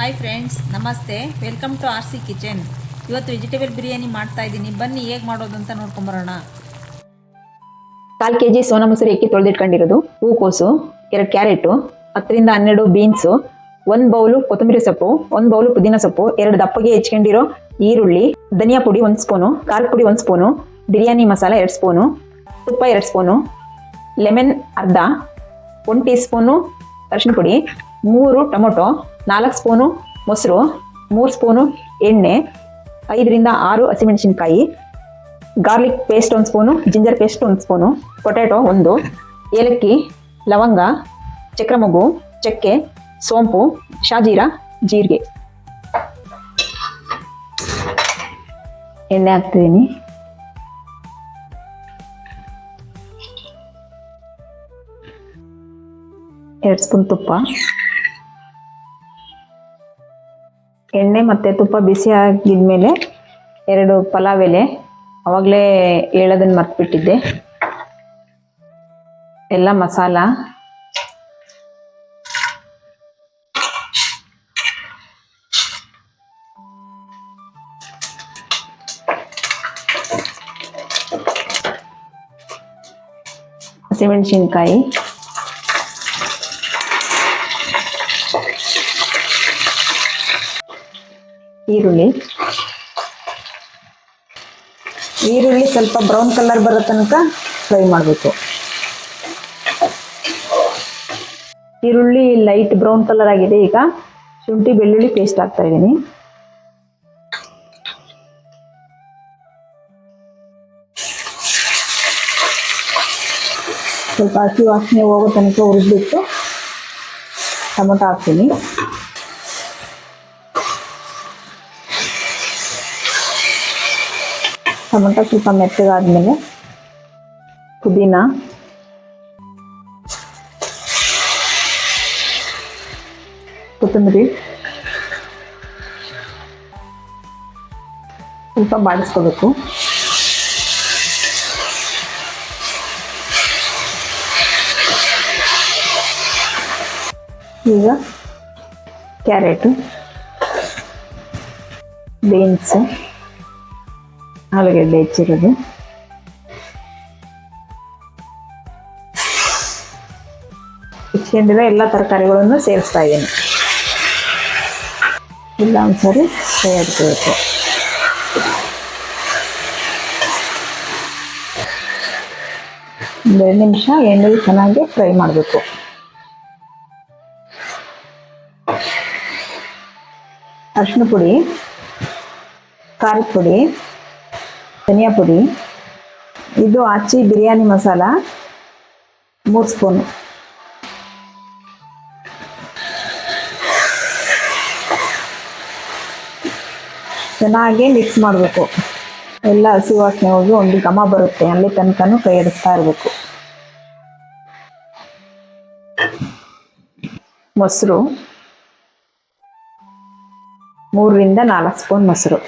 Hi friends ನಮಸ್ತೆ. Welcome to R C kitchen ಇವತ್ತು vegetable biryani ಮಾಡ್ತಾ ಇದ್ದೀನಿ. ಬನ್ನಿ ಹೇಗೆ ಮಾಡೋದು ಅಂತ ನೋಡ್ಕೊಂಬರೋಣ ಕಾಲು ಕೆ ಜಿ ಸೋನಾ ಮೊಸರು ಎಕ್ಕಿ ತೊಳೆದಿಟ್ಕೊಂಡಿರೋದು. ಹೂಕೋಸು, ಎರಡು ಕ್ಯಾರೆಟು, ಹತ್ತರಿಂದ ಹನ್ನೆರಡು ಬೀನ್ಸು, ಒಂದು ಬೌಲು ಕೊತ್ತಂಬರಿ ಸೊಪ್ಪು, ಒಂದು ಬೌಲು ಪುದೀನ ಸೊಪ್ಪು, ಎರಡು ದಪ್ಪಗೆ ಹೆಚ್ಕೊಂಡಿರೋ ಈರುಳ್ಳಿ, ಧನಿಯಾ ಪುಡಿ ಒಂದು ಸ್ಪೂನು, ಖಾರದ ಪುಡಿ ಒಂದು ಸ್ಪೂನು, ಬಿರಿಯಾನಿ ಮಸಾಲ ಎರಡು ಸ್ಪೂನು, ತುಪ್ಪ ಎರಡು ಸ್ಪೂನು, ಲೆಮನ್ ಅರ್ಧ, ಒಂದು ಟೀ ಸ್ಪೂನು ಅರಿಶಿನ ಪುಡಿ, ಮೂರು ಟೊಮೊಟೊ ನಾಲ್ಕು ಸ್ಪೂನು ಮೊಸರು, ಮೂರು ಸ್ಪೂನು ಎಣ್ಣೆ, ಐದರಿಂದ ಆರು ಹಸಿಮೆಣಸಿನ್ಕಾಯಿ, ಗಾರ್ಲಿಕ್ ಪೇಸ್ಟ್ ಒಂದು ಸ್ಪೂನು, ಜಿಂಜರ್ ಪೇಸ್ಟ್ ಒಂದು ಸ್ಪೂನು, ಪೊಟ್ಯಾಟೊ ಒಂದು, ಏಲಕ್ಕಿ, ಲವಂಗ, ಚಕ್ರಮೊಗ್ಗು, ಚಕ್ಕೆ, ಸೋಂಪು, ಶಾಜೀರ, ಜೀರಿಗೆ. ಎಣ್ಣೆ ಹಾಕ್ತಿದ್ದೀನಿ. ಎರಡು ಸ್ಪೂನ್ ತುಪ್ಪ. ಎಣ್ಣೆ ಮತ್ತು ತುಪ್ಪ ಬಿಸಿ ಆಗಿದ್ಮೇಲೆ ಎರಡು ಪಲಾವ್ ಎಲೆ ಅವಾಗಲೇ ಹೇಳೋದನ್ನು ಮರ್ತ್ಬಿಟ್ಟಿದ್ದೆ. ಎಲ್ಲ ಮಸಾಲ. ಹಸಿಮೆಣಸಿನ್ಕಾಯಿ. ಈರುಳ್ಳಿ. ಈರುಳ್ಳಿ ಸ್ವಲ್ಪ ಬ್ರೌನ್ ಕಲರ್ ಬರೋ ತನಕ ಫ್ರೈ ಮಾಡಬೇಕು. ಈರುಳ್ಳಿ ಲೈಟ್ ಬ್ರೌನ್ ಕಲರ್ ಆಗಿದೆ ಈಗ. ಶುಂಠಿ, ಬೆಳ್ಳುಳ್ಳಿ ಪೇಸ್ಟ್ ಹಾಕ್ತಾ ಇದ್ದೀನಿ. ಸ್ವಲ್ಪ ಹಸಿ ವಾಸನೆ ಹೋಗೋ ತನಕ ಹುರಿದ್ಬಿಟ್ಟು ಟೊಮೊಟೊ ಹಾಕ್ತೀನಿ. ಟೊಮೊಟೊ ಸ್ವಲ್ಪ ಮೆತ್ತಗಾದ್ಮೇಲೆ ಪುದೀನ. ಕೊತ್ತಂಬರಿ. ಸ್ವಲ್ಪ ಬಾಡಿಸ್ಕೋಬೇಕು. ಈಗ ಕ್ಯಾರೆಟು ಬೀನ್ಸು. ಆಲೂಗಡ್ಡೆ ಹೆಚ್ಚಿರೋದು. ಹೆಚ್ಚಿಕೊಂಡಿರೋ ಎಲ್ಲ ತರಕಾರಿಗಳನ್ನು ಸೇರಿಸ್ತಾ ಇದ್ದೀನಿ. ಇಲ್ಲ ಒಂದ್ಸರಿ ಫ್ರೈ ಮಾಡ್ಕೋಬೇಕು. ಒಂದೆರಡು ನಿಮಿಷ ಎಣ್ಣೆಲಿ ಚೆನ್ನಾಗಿ ಫ್ರೈ ಮಾಡಬೇಕು. ಅರಿಶಿನ ಪುಡಿ, ಖಾರದ ಪುಡಿ ಧನಿಯಾ ಪುಡಿ ಇದು ಅಚ್ಚಿ ಬಿರಿಯಾನಿ ಮಸಾಲ, ಮೂರು ಸ್ಪೂನು. ಚೆನ್ನಾಗಿ ಮಿಕ್ಸ್ ಮಾಡಬೇಕು. ಎಲ್ಲ ಹಸಿ ವಾಸನೆ ಹೋಗಿ ಒಂದು ಘಮ ಬರುತ್ತೆ, ಅಲ್ಲಿ ತನಕನೂ ಕೈ ಇರಬೇಕು. ಮೊಸರು, ಮೂರರಿಂದ ನಾಲ್ಕು ಸ್ಪೂನ್ ಮೊಸರು.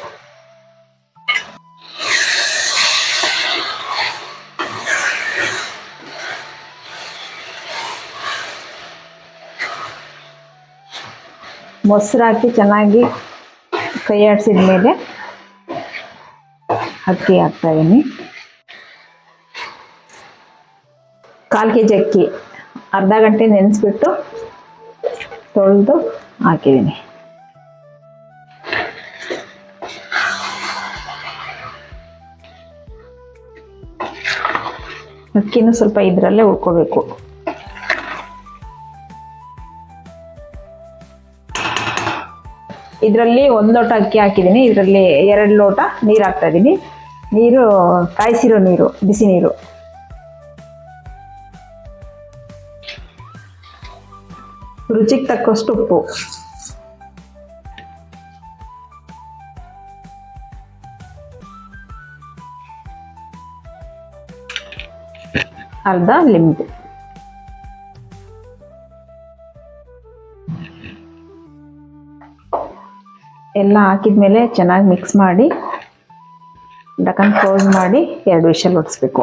ಮೊಸರು ಚೆನ್ನಾಗಿ ಕೈಯಾಡಿಸಿದ ಮೇಲೆ ಅಕ್ಕಿ ಹಾಕ್ತಾಯಿದ್ದೀನಿ ಕಾಲು ಕೆ ಜಿ ಅಕ್ಕಿ ಅರ್ಧ ಗಂಟೆ ನೆನೆಸ್ಬಿಟ್ಟು ತೊಳೆದು ಹಾಕಿದ್ದೀನಿ ಅಕ್ಕಿನೂ ಸ್ವಲ್ಪ ಇದರಲ್ಲೇ ಉಳ್ಕೋಬೇಕು ಇದರಲ್ಲಿ ಒಂದು ಲೋಟ ಅಕ್ಕಿ ಹಾಕಿದ್ದೀನಿ ಇದರಲ್ಲಿ ಎರಡು ಲೋಟ ನೀರು ಹಾಕ್ತಾ ಇದ್ದೀನಿ ನೀರು ಕಾಯಿಸಿರೋ ನೀರು, ಬಿಸಿ ನೀರು. ರುಚಿಗೆ ತಕ್ಕಷ್ಟು ಉಪ್ಪು. ಅರ್ಧ ಲಿಂಬು. ಎಲ್ಲ ಹಾಕಿದ್ಮೇಲೆ ಚೆನ್ನಾಗಿ ಮಿಕ್ಸ್ ಮಾಡಿ ಡಕನ್ ಕ್ಲೋಸ್ ಮಾಡಿ ಎರಡು ವಿಷಲ್ ಹೊಡಿಸ್ಬೇಕು